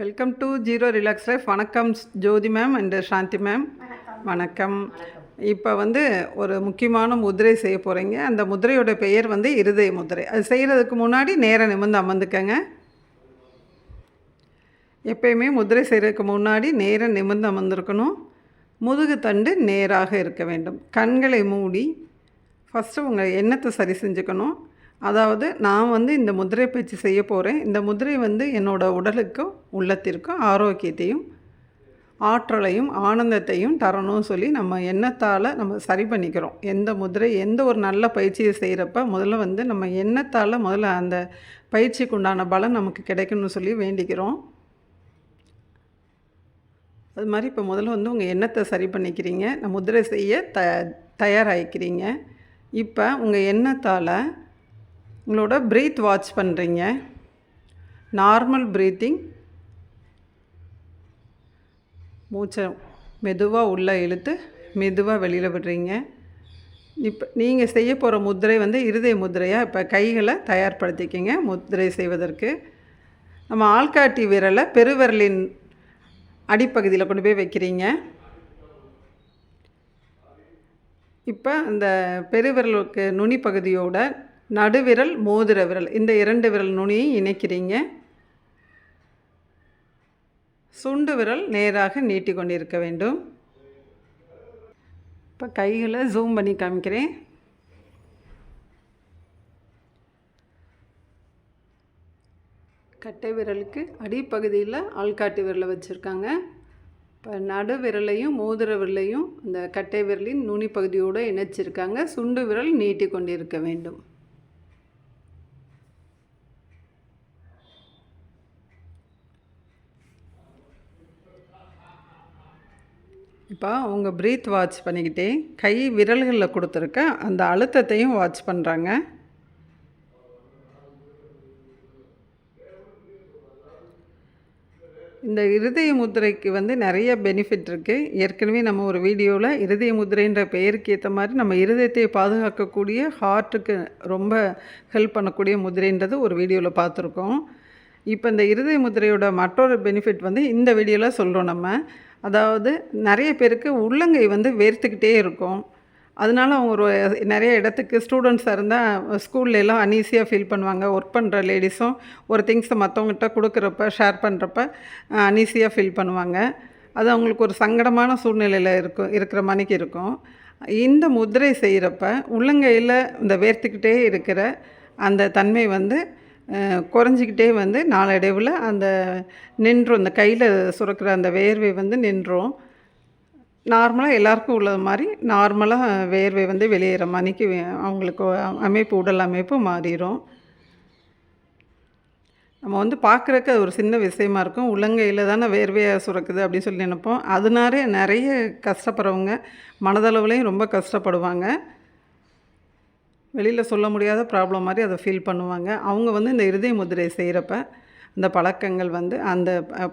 Welcome to zero relax life. வணக்கம் Jyothi ma'am and Shanthi ma'am. வணக்கம். இப்போ வந்து ஒரு முக்கியமான முதிரை செய்ய போகிறீங்க அந்த முதிரையோட பெயர் வந்து இருதய முதிரை. அது செய்கிறதுக்கு முன்னாடி நேராக நிமிர்ந்து அமர்ந்துக்கங்க. எப்பயுமே முதிரை செய்கிறதுக்கு முன்னாடி நேராக நிமிர்ந்து அமர்ந்திருக்கணும். முதுகு தண்டு நேராக இருக்க வேண்டும். கண்களை மூடி ஃபஸ்ட்டு உங்கள் எண்ணத்தை சரி செஞ்சுக்கணும். அதாவது நான் வந்து இந்த முதிரை பயிற்சி செய்ய போகிறேன் இந்த முதிரை வந்து என்னோடய உடலுக்கும் உள்ளத்திற்கும் ஆரோக்கியத்தையும் ஆற்றலையும் ஆனந்தத்தையும் தரணும்னு சொல்லி நம்ம எண்ணத்தால் நம்ம சரி பண்ணிக்கிறோம். எந்த முதிரை எந்த ஒரு நல்ல பயிற்சியை செய்கிறப்ப முதல்ல வந்து நம்ம எண்ணத்தால் முதல்ல அந்த பயிற்சிக்கு உண்டான பலன் நமக்கு கிடைக்கணும்னு சொல்லி வேண்டிக்கிறோம். அது மாதிரி இப்போ முதல்ல வந்து உங்கள் எண்ணத்தை சரி பண்ணிக்கிறீங்க. முதிரை செய்ய த தயாராகிக்கிறீங்க. இப்போ உங்கள் எண்ணத்தால் உங்களோட ப்ரீத் வாட்ச் பண்ணுறீங்க நார்மல் ப்ரீத்திங் மூச்சை மெதுவாக உள்ளே இழுத்து மெதுவாக வெளியில் விடுறீங்க. இப்போ நீங்கள் செய்ய போகிற முத்திரை வந்து இருதய முத்திரையாக இப்போ கைகளை தயார்படுத்திக்கிங்க முத்திரை செய்வதற்கு. நம்ம ஆள்காட்டி விரலை பெருவிரலின் அடிப்பகுதியில் கொண்டு போய் வைக்கிறீங்க. இப்போ அந்த பெருவிரலுக்கு நுனி பகுதியோட நடுவிரல் மோதிர விரல். இந்த இரண்டு விரல் நுனியை இணைக்கிறீங்க. சுண்டு விரல் நேராக நீட்டி கொண்டிருக்க வேண்டும். இப்போ கைகளை ஜூம் பண்ணி காமிக்கிறேன். கட்டை விரலுக்கு அடிப்பகுதியில் ஆள்காட்டி விரலை வச்சுருக்காங்க. இப்போ நடு விரலையும் மோதிர விரலையும் அந்த கட்டை விரலின் நுனி பகுதியோடு இணைச்சிருக்காங்க. சுண்டு விரல் நீட்டி கொண்டிருக்க வேண்டும். இப்போ அவங்க ப்ரீத் வாட்ச் பண்ணிக்கிட்டே கை விரல்களில் கொடுத்துருக்க அந்த அழுத்தத்தையும் வாட்ச் பண்ணுறாங்க இந்த இருதய முதிரைக்கு வந்து நிறைய பெனிஃபிட் இருக்குது ஏற்கனவே நம்ம ஒரு வீடியோவில் இருதய முதிரைன்ற பெயருக்கு ஏற்ற மாதிரி நம்ம இருதயத்தை பாதுகாக்கக்கூடிய ஹார்ட்டுக்கு ரொம்ப ஹெல்ப் பண்ணக்கூடிய முதிரைன்றது ஒரு வீடியோவில் பார்த்துருக்கோம். இப்போ இந்த இருதய முதிரையோட மற்றொரு பெனிஃபிட் வந்து இந்த வீடியோவில் சொல்கிறோம் நம்ம. அதாவது நிறைய பேருக்கு உள்ளங்கை வந்து வேர்த்துக்கிட்டே இருக்கும். அதனால அவங்க ஒரு நிறைய இடத்துக்கு ஸ்டூடெண்ட்ஸாக இருந்தால் ஸ்கூல்ல எல்லாம் அன்ஈஸியாக ஃபீல் பண்ணுவாங்க. ஒர்க் பண்ணுற லேடிஸும் ஒரு திங்ஸை மற்றவங்ககிட்ட கொடுக்குறப்ப ஷேர் பண்ணுறப்ப அன்ஈஸியாக ஃபீல் பண்ணுவாங்க. அது அவங்களுக்கு ஒரு சங்கடமான சூழ்நிலையில் இருக்கும் இருக்கிற மணிக்கு இருக்கும். இந்த முதிரை செய்கிறப்ப உள்ளங்கையில் இந்த வேர்த்துக்கிட்டே இருக்கிற அந்த தன்மை வந்து குறைஞ்சிக்கிட்டே வந்து நாளடைவில் அந்த நின்றும் இந்த கையில் சுரக்கிற அந்த வேர்வை வந்து நின்றும். நார்மலாக எல்லாருக்கும் உள்ளது மாதிரி நார்மலாக வேர்வை வந்து வெளியேற மணிக்கு அவங்களுக்கு அமைப்பு உடல் அமைப்பு மாறிடும் நம்ம வந்து பார்க்குறக்கு அது ஒரு சின்ன விஷயமா இருக்கும். உள்ளங்கையில் தானே வேர்வையாக சுரக்குது அப்படின்னு சொல்லி நினைப்போம். அதனாலே நிறைய கஷ்டப்படுறவங்க மனதளவுலேயும் ரொம்ப கஷ்டப்படுவாங்க. வெளியில் சொல்ல முடியாத ப்ராப்ளம் மாதிரி அதை ஃபீல் பண்ணுவாங்க. அவங்க வந்து இந்த இருதய முதிரை செய்கிறப்ப அந்த பழக்கங்கள் வந்து அந்த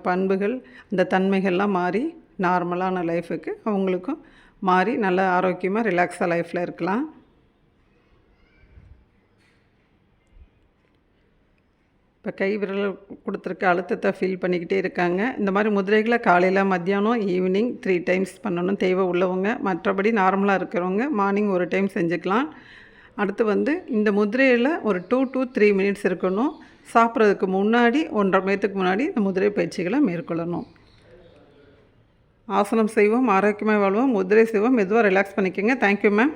பண்புகள் அந்த தன்மைகள்லாம் மாறி நார்மலான லைஃபுக்கு அவங்களுக்கும் மாறி நல்ல ஆரோக்கியமாக ரிலாக்ஸாக லைஃப்பில் இருக்கலாம். இப்போ கை விரல் கொடுத்துருக்க அழுத்தத்தை ஃபீல் பண்ணிக்கிட்டே இருக்காங்க. இந்த மாதிரி முதிரைகளை காலையில் மத்தியானம் ஈவினிங் த்ரீ டைம்ஸ் பண்ணணும். தேவை உள்ளவங்க. மற்றபடி நார்மலாக இருக்கிறவங்க மார்னிங் ஒரு டைம் செஞ்சுக்கலாம். அடுத்து வந்து இந்த முதிரையில் ஒரு டூ டூ த்ரீ மினிட்ஸ் இருக்கணும். சாப்பிட்றதுக்கு முன்னாடி ஒன்றரை மணித்துக்கு முன்னாடி இந்த முதிரை பயிற்சிகளை மேற்கொள்ளணும். ஆசனம் செய்வோம் ஆரோக்கியமாக வாழ்வோம் முதிரை செய்வோம். மெதுவாக ரிலாக்ஸ் பண்ணிக்கோங்க. Thank you ma'am